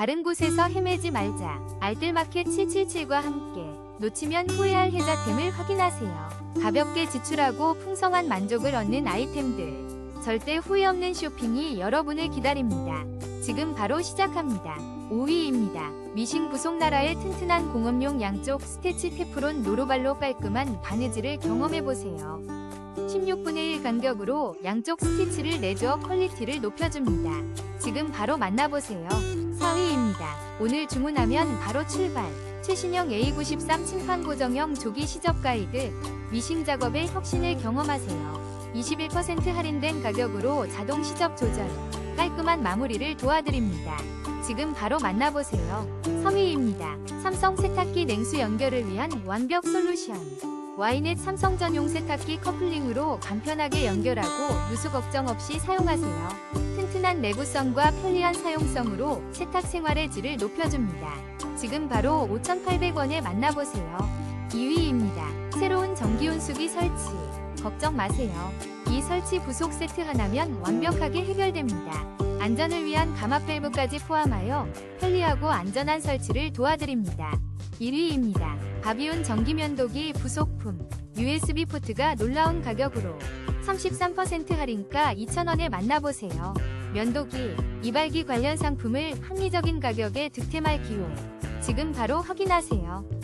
다른 곳에서 헤매지 말자. 알뜰마켓 777과 함께 놓치면 후회할 혜자템을 확인하세요. 가볍게 지출하고 풍성한 만족을 얻는 아이템들. 절대 후회 없는 쇼핑이 여러분을 기다립니다. 지금 바로 시작합니다. 5위입니다. 미싱 부속 나라의 튼튼한 공업용 양쪽 스테치 테프론 노로발로 깔끔한 바느질을 경험해보세요. 16분의 1 간격으로 양쪽 스티치를 내줘 퀄리티를 높여줍니다. 지금 바로 만나보세요. 4위입니다. 오늘 주문하면 바로 출발. 최신형 A93 심판 고정형 조기 시접 가이드 미싱 작업의 혁신을 경험하세요. 21% 할인된 가격으로 자동 시접 조절, 깔끔한 마무리를 도와드립니다. 지금 바로 만나보세요. 3위입니다. 삼성 세탁기 냉수 연결을 위한 완벽 솔루션. 와이넷 삼성 전용 세탁기 커플링으로 간편하게 연결하고 누수 걱정 없이 사용하세요. 튼튼한 내구성과 편리한 사용성으로 세탁 생활의 질을 높여줍니다. 지금 바로 5,800원에 만나보세요. 2위입니다. 새로운 전기온수기 설치. 걱정 마세요. 이 설치 부속 세트 하나면 완벽하게 해결됩니다. 안전을 위한 감압 밸브까지 포함하여 편리하고 안전한 설치를 도와드립니다. 1위입니다. 바비온 전기면도기 부속품 USB 포트가 놀라운 가격으로 33% 할인가 2,000원에 만나보세요. 면도기, 이발기 관련 상품을 합리적인 가격에 득템할 기회. 지금 바로 확인하세요.